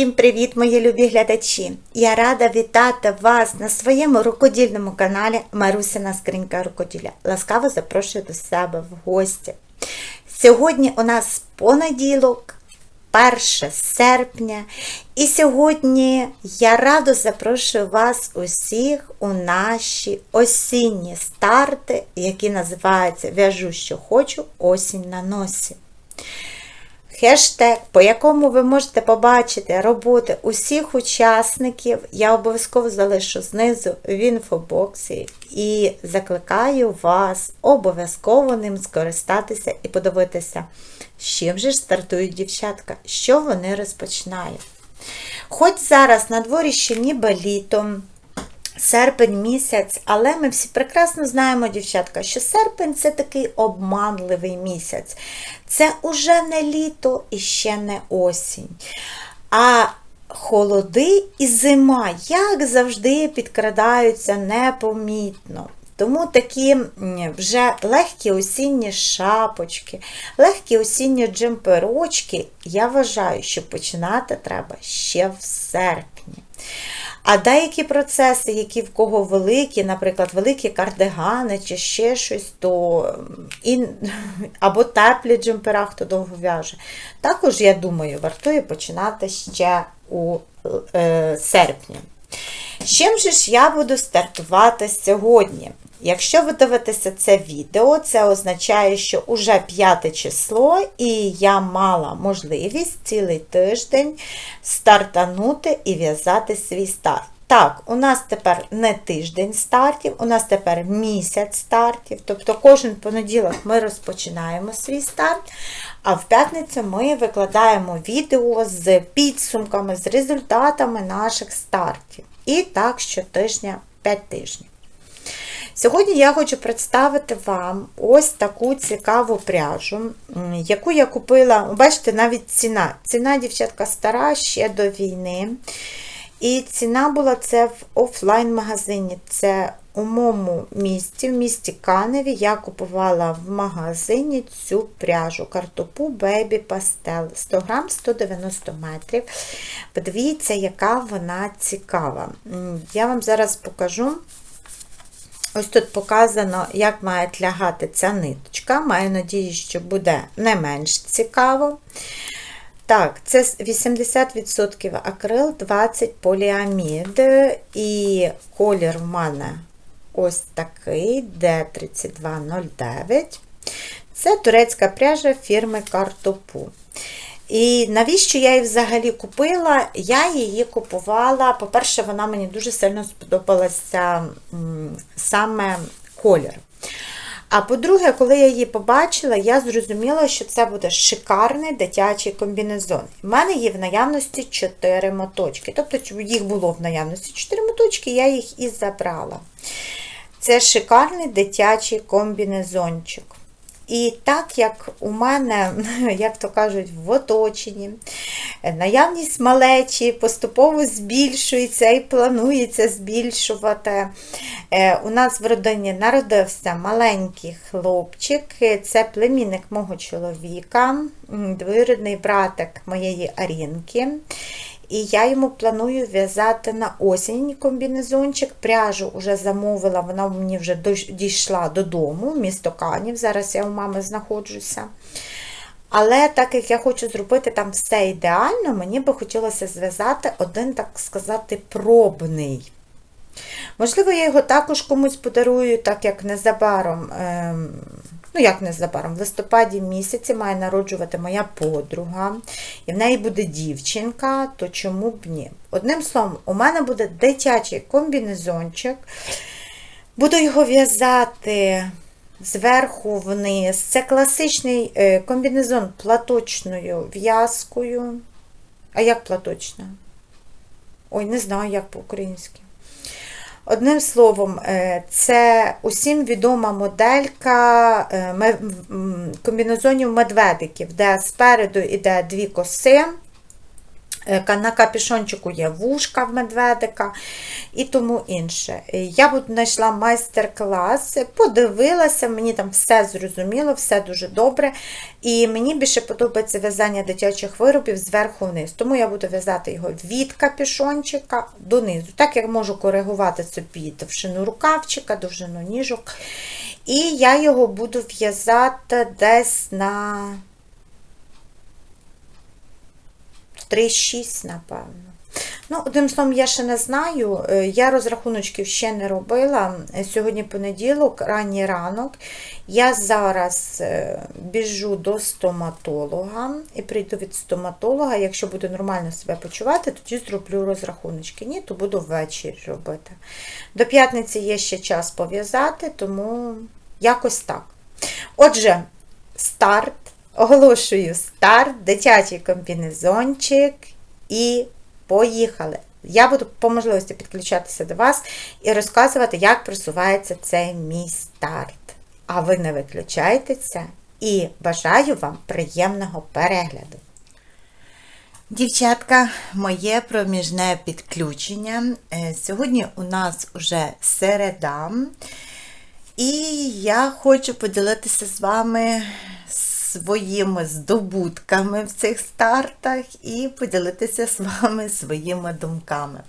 Всім привіт, мої любі глядачі! Я рада вітати вас на своєму рукодільному каналі Марусина Скринька Рукоділля. Ласкаво запрошую до себе в гості. Сьогодні у нас понеділок, 1 серпня, і сьогодні я радо запрошую вас усіх у наші осінні старти, які називаються В'яжу, що хочу, осінь на носі. Хештег, по якому ви можете побачити роботи усіх учасників, я обов'язково залишу знизу в інфобоксі і закликаю вас обов'язково ним скористатися і подивитися, з чим же ж стартують дівчатка, що вони розпочинають. Хоч зараз на дворі ще ніби літом, серпень місяць, але ми всі прекрасно знаємо, дівчатка, що серпень це такий обманливий місяць. Це уже не літо і ще не осінь. А холоди і зима, як завжди, підкрадаються непомітно. Тому такі вже легкі осінні шапочки, легкі осінні джемперочки, я вважаю, що починати треба ще в серпні. А деякі процеси, які в кого великі, наприклад, великі кардигани чи ще щось, то і, або теплі джемпера, хто довго в'яже, також, я думаю, вартує починати ще у е, серпні. З чим же ж я буду стартувати сьогодні? Якщо ви дивитеся це відео, це означає, що уже п'яте число, і я мала можливість цілий тиждень стартанути і в'язати свій старт. Так, у нас тепер не тиждень стартів, у нас тепер місяць стартів. Тобто кожен понеділок ми розпочинаємо свій старт, а в п'ятницю ми викладаємо відео з підсумками, з результатами наших стартів. І так щотижня 5 тижнів. Сьогодні я хочу представити вам ось таку цікаву пряжу, яку я купила, бачите, навіть ціна. Ціна, дівчатка, стара ще до війни. І ціна була це в офлайн-магазині. Це у моєму місті, в місті Каневі, я купувала в магазині цю пряжу картопу Baby Pastel 100 грам 190 метрів. Подивіться, яка вона цікава. Я вам зараз покажу. Ось тут показано, як має лягати ця ниточка. Маю надію, що буде не менш цікаво. Так, це 80% акрил, 20 поліамід. І колір в мене ось такий D3209. Це турецька пряжа фірми Картопу. І навіщо я її взагалі купила? Я її купувала, по-перше, вона мені дуже сильно сподобалася саме колір. А по-друге, коли я її побачила, я зрозуміла, що це буде шикарний дитячий комбінезон. У мене є в наявності 4 моточки. Тобто, їх було в наявності 4 моточки, я їх і забрала. Це шикарний дитячий комбінезончик. І так як у мене, як то кажуть, в оточенні наявність малечі поступово збільшується і планується збільшувати. Е, у нас в родині народився маленький хлопчик, це племінник мого чоловіка, двоюрідний братик моєї Арінки. І я йому планую в'язати на осінь комбінезончик. Пряжу вже замовила, вона мені вже дійшла додому, місто Канів. Зараз я у мами знаходжуся. Але так як я хочу зробити там все ідеально, мені би хотілося зв'язати один, так сказати, пробний. Можливо, я його також комусь подарую, так як незабаром. Ем, ну, як незабаром, в листопаді місяці має народжувати моя подруга, і в неї буде дівчинка, то чому б ні? Одним словом, у мене буде дитячий комбінезончик. Буду його в'язати зверху вниз. Це класичний е, комбінезон платочною в'язкою. А як платочна? Ой, не знаю, як по-українськи. Одним словом, е, це усім відома моделька е, комбінезонів медведиків, де спереду йде дві коси, На капюшончику є вушка в медведика і тому інше. Е, Я б знайшла майстер-клас, подивилася, мені там все зрозуміло, все дуже добре. І мені більше подобається в'язання дитячих виробів зверху вниз. Тому я буду в'язати його від капюшончика донизу. Так як можу коригувати собі довжину рукавчика, довжину ніжок. І я його буду в'язати десь на 3-6, напевно. Ну, одним словом, я ще не знаю. Е, Я розрахуночків ще не робила. Сьогодні понеділок, ранній ранок. Я зараз е, біжу до стоматолога і прийду від стоматолога. Якщо буду нормально себе почувати, тоді зроблю розрахуночки. Ні, то буду ввечері робити. До п'ятниці є ще час пов'язати, тому якось так. Отже, старт. Оголошую старт, дитячий комбінезончик і поїхали. Я буду по можливості підключатися до вас і розказувати, як просувається цей мій старт. А ви не виключайтеся і бажаю вам приємного перегляду. Дівчатка, моє проміжне підключення. Е, Сьогодні у нас уже середа. І я хочу поділитися з вами своїми здобутками в цих стартах і поділитися з вами своїми думками.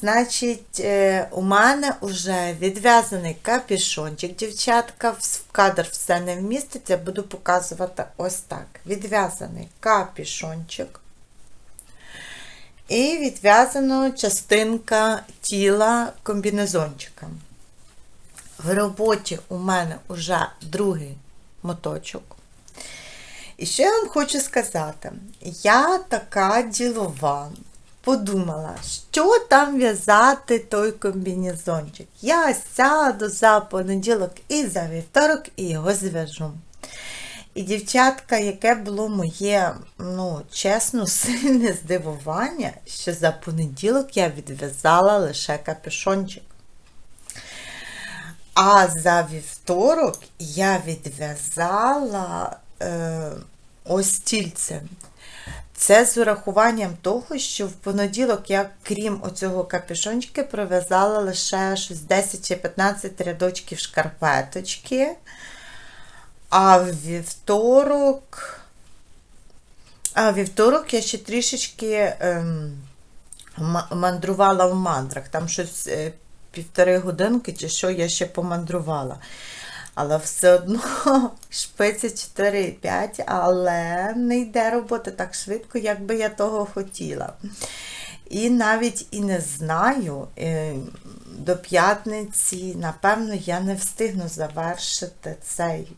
Значить, е, у мене вже відв'язаний капюшончик, дівчатка, в кадр все не вміститься, буду показувати ось так. Відв'язаний капюшончик. І відв'язана частинка тіла комбінезончика. В роботі у мене вже другий моточок. І що я вам хочу сказати? Я така ділова. Подумала, що там в'язати той комбінезончик. Я сяду за понеділок і за вівторок і його зв'яжу. І, дівчатка, яке було моє, ну, чесно, сильне здивування, що за понеділок я відв'язала лише капюшончик. А за вівторок я відв'язала е, ось стільце. Це з урахуванням того, що в понеділок я, крім оцього капюшончика, пров'язала лише щось 10 чи 15 рядочків шкарпеточки. А в вівторок. А в вівторок я ще трішечки ем, мандрувала в мандрах. Там щось е, півтори годинки чи що я ще помандрувала. Але все одно шпиці 4,5, але не йде робота так швидко, як би я того хотіла. І навіть і не знаю, е, до п'ятниці, напевно, я не встигну завершити цей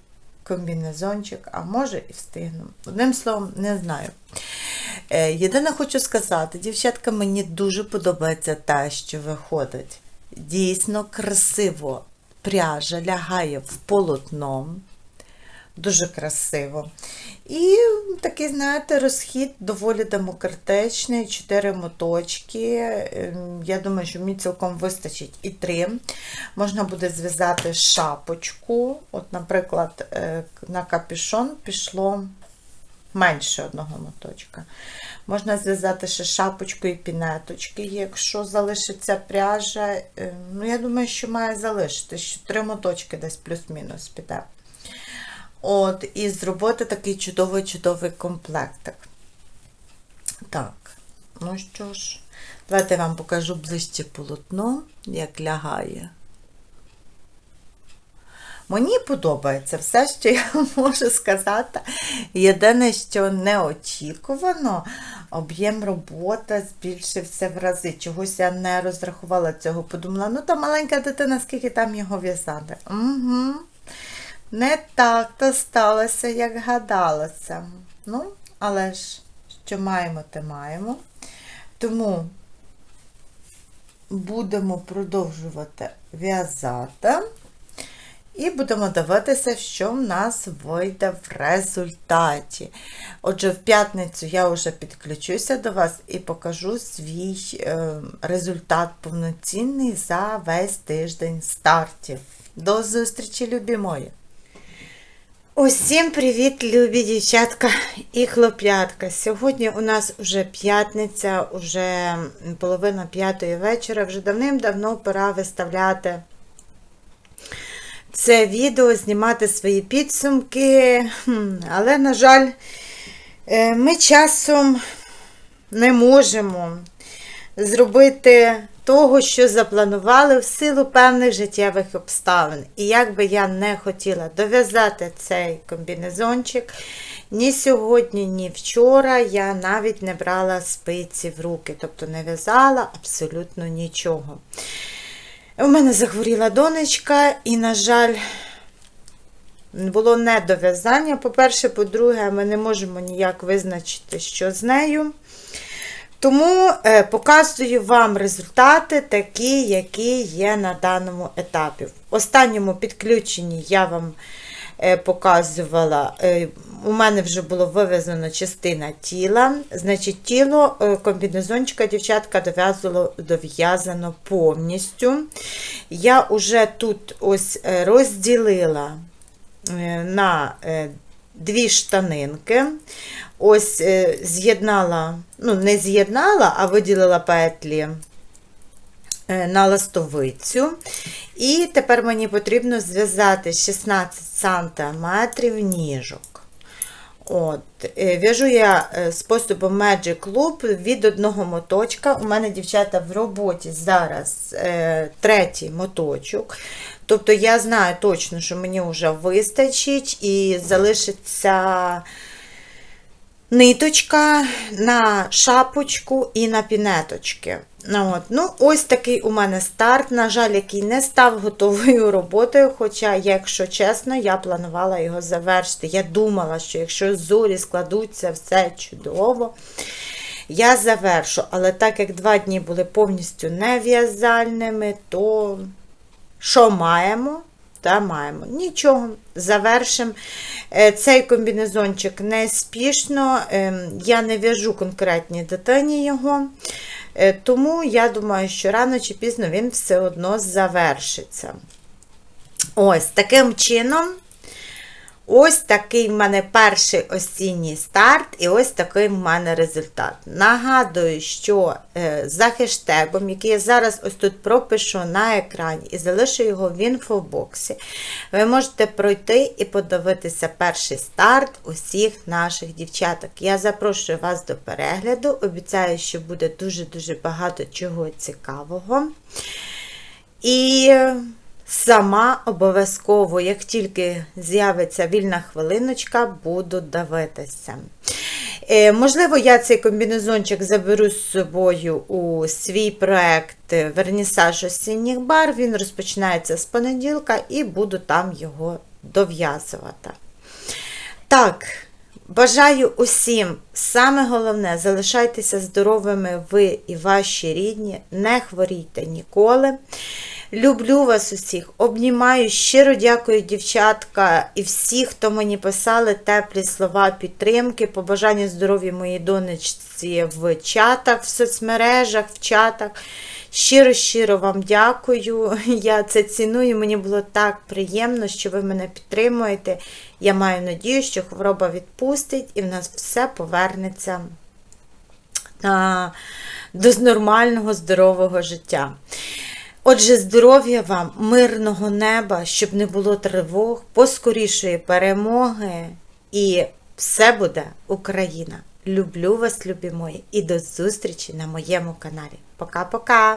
комбінезончик, а може і встигну. Одним словом, не знаю. Е, Єдине хочу сказати, дівчатка, мені дуже подобається те, що виходить. Дійсно красиво пряжа лягає в полотно. Дуже красиво. І такий, знаєте, розхід доволі демократичний, чотири моточки. Ем, Я думаю, що мені цілком вистачить і три. Можна буде зв'язати шапочку. От, наприклад, е, на капюшон пішло менше одного моточка. Можна зв'язати ще шапочку і пінеточки, якщо залишиться пряжа. Е, Ну, я думаю, що має залишитись, що три моточки десь плюс-мінус піде. От, і зробити такий чудовий-чудовий комплектик. Так, ну що ж, давайте я вам покажу ближче полотно, як лягає. Мені подобається все, що я можу сказати. Єдине, що неочікувано, об'єм роботи збільшився в рази. Чогось я не розрахувала цього. Подумала, ну та маленька дитина, скільки там його в'язати. Угу. Не так то сталося, як гадалося. Ну, але ж, що маємо, те маємо. Тому будемо продовжувати в'язати. І будемо дивитися, що в нас вийде в результаті. Отже, в п'ятницю я вже підключуся до вас і покажу свій е, результат повноцінний за весь тиждень стартів. До зустрічі, любі мої! Усім привіт, любі дівчатка і хлоп'ятка. Сьогодні у нас вже п'ятниця, вже половина п'ятої вечора. Вже давним-давно пора виставляти це відео, знімати свої підсумки. Але, на жаль, е, ми часом не можемо зробити того, що запланували в силу певних життєвих обставин. І як би я не хотіла дов'язати цей комбінезончик, ні сьогодні, ні вчора я навіть не брала спиці в руки, тобто не в'язала абсолютно нічого. У мене захворіла донечка, і, на жаль, було не дов'язання. По-перше, по-друге, ми не можемо ніяк визначити, що з нею. Тому е, показую вам результати такі, які є на даному етапі. В останньому підключенні я вам показувала, е, у мене вже було вивезено частина тіла. Значить, тіло комбінезончика дівчатка дов'язано повністю. Я вже тут ось розділила на дві штанинки. Ось е, з'єднала, ну, не з'єднала, а виділила петлі е, на ластовицю. І тепер мені потрібно зв'язати 16 см ніжок. От, е, В'яжу я способом Magic Loop від одного моточка. У мене, дівчата, в роботі зараз е, третій моточок. Тобто я знаю точно, що мені вже вистачить і залишиться ниточка на шапочку і на пінеточки. Ну, от. Ну, Ось такий у мене старт, на жаль, який не став готовою роботою. Хоча, якщо чесно, я планувала його завершити. Я думала, що якщо зорі складуться, все чудово. Я завершу, але так як два дні були повністю нев'язальними, то що маємо? Та маємо. Нічого, завершимо. Е, цей комбінезончик не спішно, ем, я не в'яжу конкретні дитині його, е, тому я думаю, що рано чи пізно він все одно завершиться. Ось таким чином Ось такий в мене перший осінній старт, і ось такий в мене результат. Нагадую, що е, за хештегом, який я зараз ось тут пропишу на екрані і залишу його в інфобоксі, ви можете пройти і подивитися перший старт усіх наших дівчаток. Я запрошую вас до перегляду. Обіцяю, що буде дуже-дуже багато чого цікавого. І. Сама обов'язково, як тільки з'явиться вільна хвилиночка, буду дивитися. Е, можливо, я цей комбінезончик заберу з собою у свій проект Вернісаж осінніх бар. Він розпочинається з понеділка і буду там його дов'язувати. Так, бажаю усім, саме головне, залишайтеся здоровими ви і ваші рідні, не хворійте ніколи. Люблю вас усіх, обнімаю, щиро дякую, дівчатка, і всі, хто мені писали теплі слова підтримки, побажання здоров'я моїй донечці в чатах, в соцмережах, в чатах. Щиро-щиро вам дякую. Я це ціную. Мені було так приємно, що ви мене підтримуєте. Я маю надію, що хвороба відпустить і в нас все повернеться до нормального, здорового життя. Отже, здоров'я вам, мирного неба, щоб не було тривог, поскорішої перемоги, і все буде Україна! Люблю вас, любі мої, і до зустрічі на моєму каналі. Пока-пока!